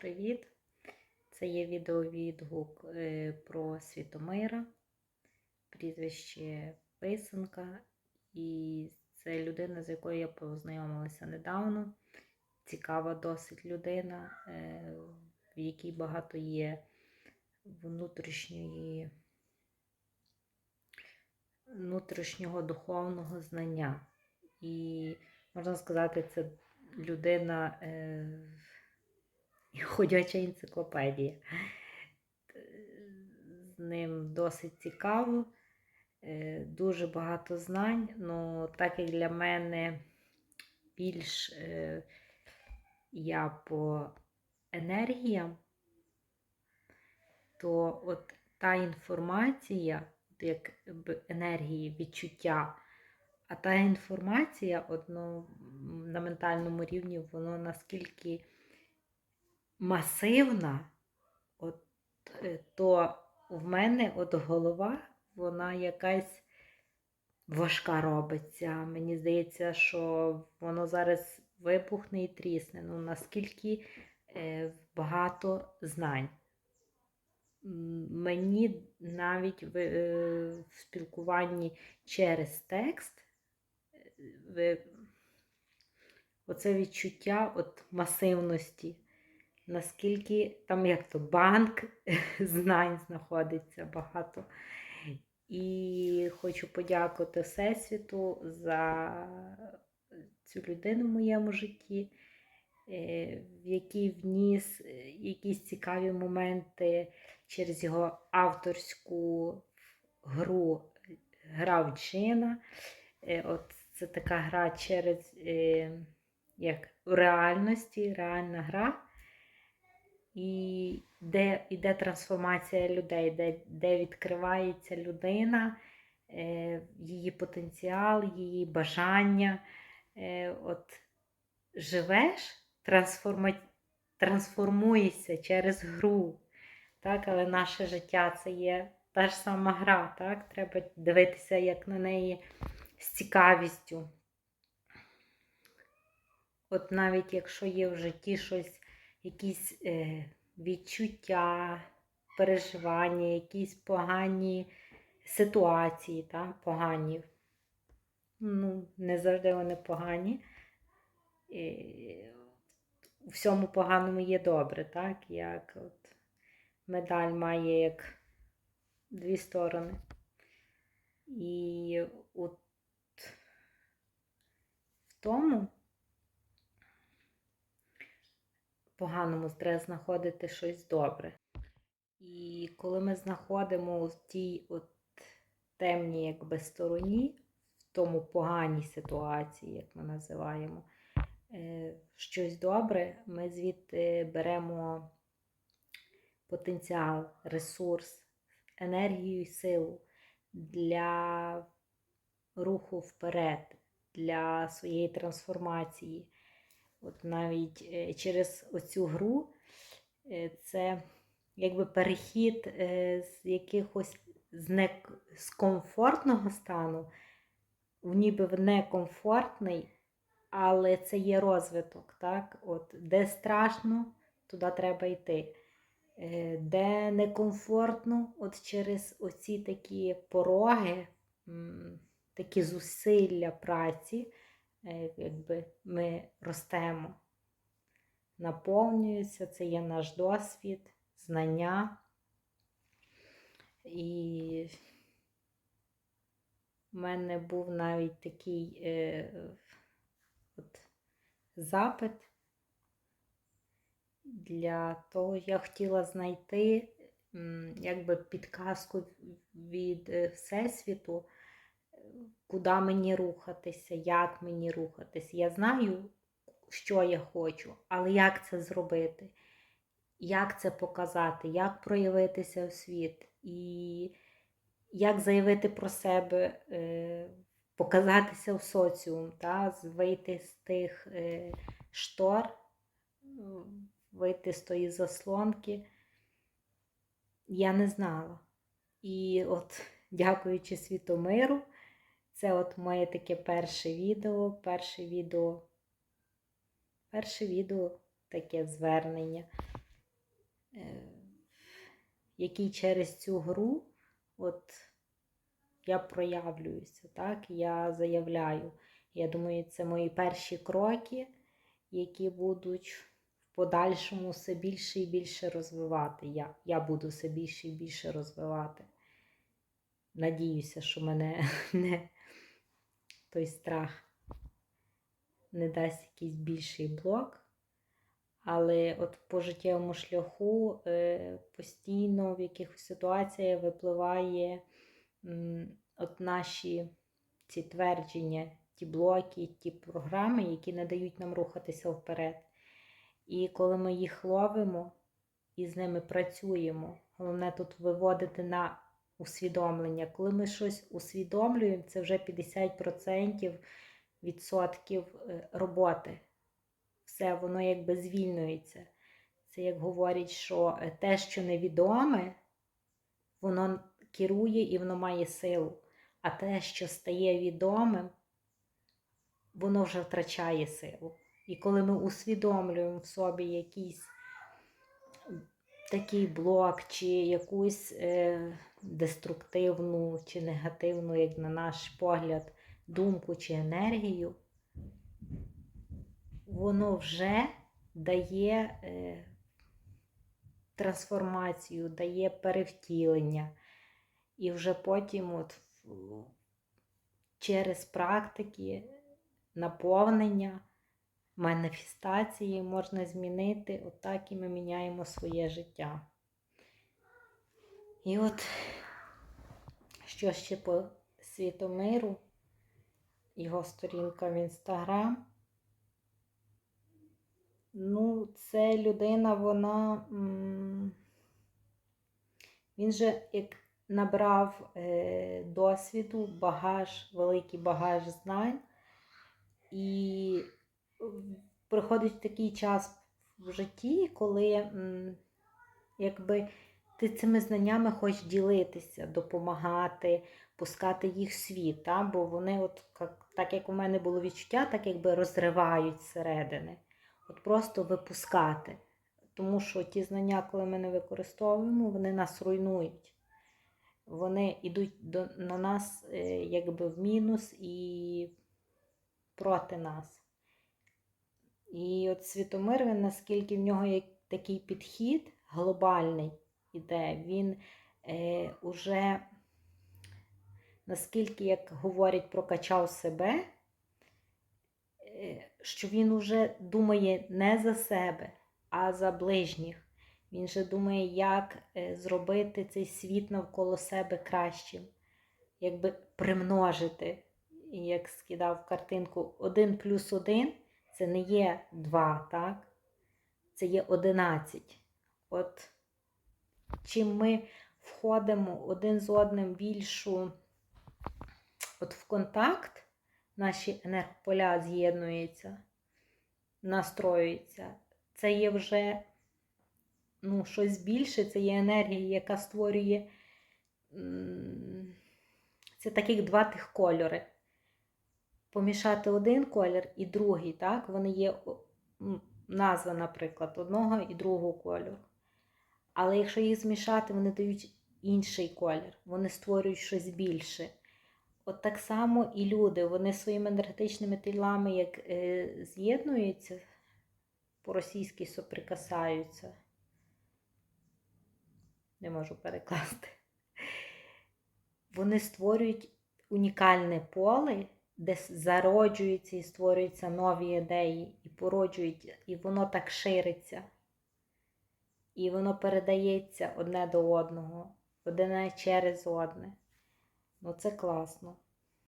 Привіт! Це є відеовідгук е, про Світомира, прізвище Писанка. І це людина, з якою я познайомилася недавно. Цікава досить людина, е, в якій багато є внутрішньої, внутрішнього духовного знання. І можна сказати, це людина. Е, ходяча енциклопедія. З ним досить цікаво, е, дуже багато знань, але так як для мене більш е, я по енергіям, то от та інформація, як енергії, відчуття, а та інформація от, ну, на ментальному рівні, воно наскільки масивна, от, е, то в мене от голова, вона якась важка робиться. Мені здається, що воно зараз вибухне і трісне. Ну, наскільки е, багато знань. Мені навіть в, е, в спілкуванні через текст ви- оце відчуття от масивності наскільки там як то банк знань знаходиться багато. І хочу подякувати Всесвіту за цю людину в моєму житті, е, в який вніс якісь цікаві моменти через його авторську гру Гра в Джина. Е, От це така гра через е, як в реальності, реальна гра і де йде трансформація людей, де, де відкривається людина, е, її потенціал, її бажання. Е, от Живеш, трансформа... трансформуєшся через гру. Так? Але наше життя це є та ж сама гра. Так? Треба дивитися, як на неї з цікавістю. От навіть якщо є в житті щось якісь е, відчуття, переживання, якісь погані ситуації, та, погані. Ну, не завжди вони погані. У всьому поганому є добре, так? Як от медаль має як дві сторони. І от в тому. Поганому треба знаходити щось добре. І коли ми знаходимо в тій от темній якби, стороні, в тому поганій ситуації, як ми називаємо, е, щось добре, ми звідти беремо потенціал, ресурс, енергію і силу для руху вперед, для своєї трансформації. От навіть е, через оцю гру е, це якби перехід е, з якихось з, не, з комфортного стану, ніби в некомфортний, але це є розвиток. так? От, Де страшно, туди треба йти. Де некомфортно, от через оці такі пороги, такі зусилля праці. Е, якби ми ростемо, наповнюється, це є наш досвід, знання. І в мене був навіть такий е, от, запит для того, я хотіла знайти якби підказку від е, Всесвіту куди мені рухатися, як мені рухатися. Я знаю, що я хочу, але як це зробити? Як це показати, як проявитися у світ, і як заявити про себе, е, показатися в соціум, та, вийти з тих е, штор, вийти з тої заслонки. Я не знала. І от, дякуючи світомиру, це от моє таке перше відео, перше відео, перше відео таке звернення. е, який через цю гру от я проявлююся, так? Я заявляю. Я думаю, це мої перші кроки, які будуть в подальшому все більше і більше розвивати. Я, я буду все більше і більше розвивати. Надіюся, що мене не той страх не дасть якийсь більший блок. Але от по життєвому шляху е, постійно в якихось ситуаціях випливає от наші ці твердження, ті блоки, ті програми, які не дають нам рухатися вперед. І коли ми їх ловимо і з ними працюємо, головне тут виводити на усвідомлення. Коли ми щось усвідомлюємо, це вже 50% відсотків е, роботи. Все, воно якби звільнюється. Це як говорять, що е, те, що невідоме, воно керує і воно має силу. А те, що стає відомим, воно вже втрачає силу. І коли ми усвідомлюємо в собі якийсь такий блок, чи якусь е, деструктивну, чи негативну, як на наш погляд, думку чи енергію, воно вже дає е, трансформацію, дає перевтілення. І вже потім, от, через практики наповнення, маніфестації можна змінити, отак і ми міняємо своє життя. І от, що ще по світомиру, його сторінка в інстаграм. Ну, це людина, вона. Він же як набрав е, досвіду, багаж, великий багаж знань. І приходить такий час в житті, коли якби ти цими знаннями хочеш ділитися, допомагати, пускати їх в світ. Та? Бо вони, от, так як у мене було відчуття, так якби розривають зсередини. От просто випускати. Тому що ті знання, коли ми не використовуємо, вони нас руйнують. Вони йдуть до, на нас е, якби в мінус і проти нас. І от Світомир, він наскільки в нього є такий підхід глобальний іде, він е, уже, наскільки, як говорять, прокачав себе, е, що він уже думає не за себе, а за ближніх. Він же думає, як е, зробити цей світ навколо себе кращим, якби примножити. Як скидав картинку, один плюс один це не є два, так? Це є одинадцять. От чим ми входимо один з одним більшу от в контакт, наші енергополя з'єднуються, настроюються. Це є вже ну, щось більше, це є енергія, яка створює. Це таких два тих кольори. Помішати один колір і другий, так? Вони є назва, наприклад, одного і другого кольору. Але якщо їх змішати, вони дають інший колір, вони створюють щось більше. От так само і люди, вони своїми енергетичними тілами, як е, з'єднуються, по-російськи соприкасаються. Не можу перекласти. Вони створюють унікальне поле, де зароджуються і створюються нові ідеї, і породжують, і воно так шириться. І воно передається одне до одного, одне через одне. Ну це класно.